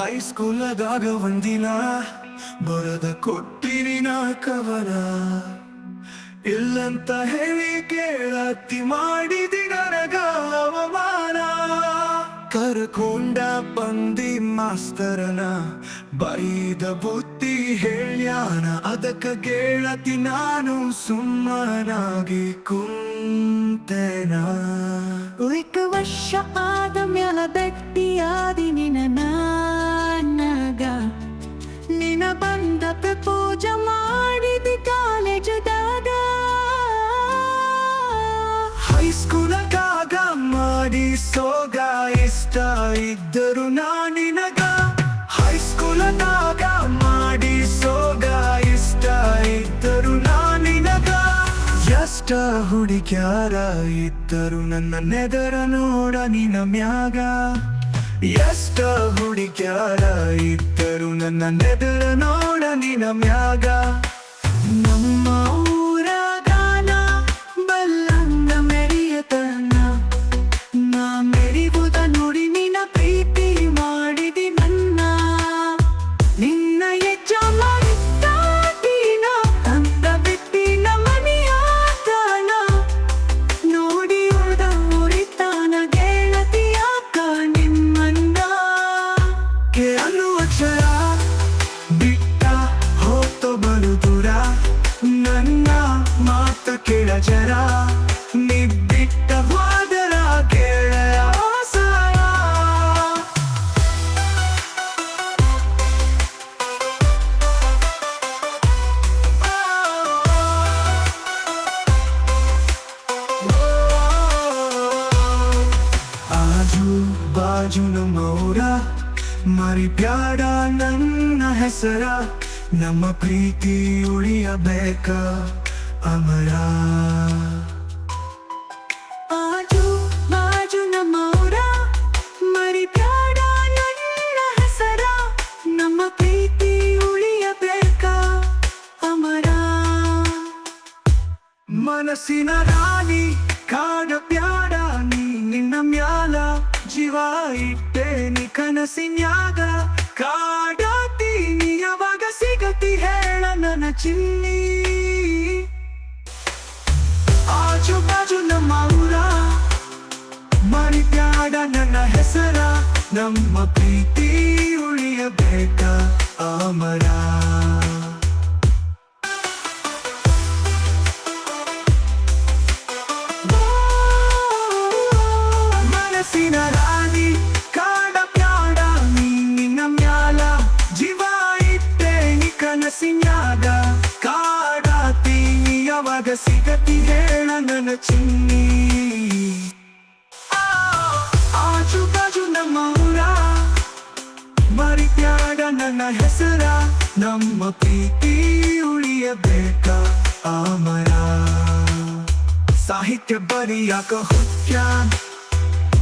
ಹೈಸ್ಕೂಲದಾಗ ಒಂದಿನ ಬರದ ನಾ ಕವನ. ಇಲ್ಲಂತ ಹೇಳಿ ಕೇಳತ್ತಿ ಮಾಡಿದಿ ನನಗ ಅವಮಾನ. ಕರ್ಕೊಂಡ ಬಂದಿ ಮಾಸ್ತರನ, ಬೈದ ಬುತ್ತಿ ಹೇಳ್ಯಾನ, ಅದಕ್ಕ ಕೇಳತಿ ನಾನು ಸುಮ್ಮನಾಗಿ ಕುಂತೆನ. ಉಳಿಕ ವರ್ಷ ಆದ ಮ್ಯಾಲ ಭೇಟಿಯಾದಿ ಹೈಸ್ಕೂಲಗಾಗ ಮಾಡಿ ಸೋಗ ಇಷ್ಟ ಇದ್ದರು ನಾನಿನಗ ಹೈಸ್ಕೂಲದಾಗ ಮಾಡಿ ಸೋಗ ಇಷ್ಟ ಇದ್ದರು ನಾನಿನಗ ಎಷ್ಟ ಹುಡುಗ್ಯಾರ ಇದ್ದರು ನನ್ನ ನೆದರ ನೋಡ ನಿನ ಮ್ಯಾಗ ಎಷ್ಟ ಹುಡುಗ್ಯಾರ ಇದ್ದರು ನನ್ನ ನೆದರ ನೋಡ ನಿನ ಮ್ಯಾಗ ನಮ್ಮ ಕೇಳು ಬಿಟ್ಟ ಹೋತೋ ಬಲು ದೂರ ನನ್ನ ಮಾತ ಕೇಳ ಜರ ನೀ ಬಿಟ್ಟ ಹೋದರ ಕೇಳ ಆಸರ. ಆಜು ಬಾಜು ನಮ್ಮೂರ ಮರಿಬ್ಯಾಡ ನನ್ನ ಹೆಸರ ನಮ್ಮ ಪ್ರೀತಿ ಉಳಿಯಬೇಕ ಅಮರ. ಆಜು ಬಾಜು ನಮ್ಮೂರ ಮರಿಬ್ಯಾಡ ನನ್ನ ಹೆಸರ ನಮ್ಮ ಪ್ರೀತಿ ಉಳಿಯಬೇಕ ಅಮರ. ಮನಸ್ಸಿನ ರಾಣಿ ಕಾಡ ಬ್ಯಾಡ ನೀ ನಿನ್ನ ಮ್ಯಾಲ. ಜೀವ ಇಟ್ಟೆ ನೀ ಕನಸಿನ್ಯಾಗ ಕಾಡಾತಿ ಯಾವಾಗ ಸಿಗತಿ ಹೇಳ ನನ್ನ ಚಿನ್ನಿ. ಆಜು ಬಾಜು ನಮ್ಮ ಊರ ಮರಿತ್ಯಾಡ ನನ್ನ ಹೆಸರ, ನಮ್ಮ ಪ್ರೀತಿ ಉಳಿಯಬೇಕ ಅಮರ ಮನಸ್ಸಿನ ಹೇಳ ನನ್ನ ಚಿನ್ನಿ ಆ, ಆಜು ಬಾಜು ನಮ್ಮ ಊರ ಮರಿಬ್ಯಾಡ ನನ್ನ ಹೆಸರ ನಮ್ಮ ಪ್ರೀತಿ ಉಳಿಯಬೇಕ? ಅಮರ. ಸಾಹಿತ್ಯ ಬರಿಯಾಕ ಹುಟ್ಟ್ಯಾನ್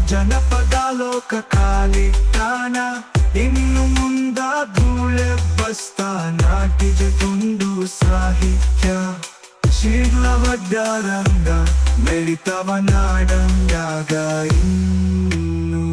ಜನಪದ ಲೋಕ ಕಾಲಿಟ್ಟಾನ ಇನ್ನು ಮುಂದ ಧೂಳೆ ಬಸ್ತಾನ ಟಿಜ ತುಂಡು ಸಾಹಿತ್ಯ. അവഗാരംഗ മെരിത്തവനാടം രാഗ ഇന്നു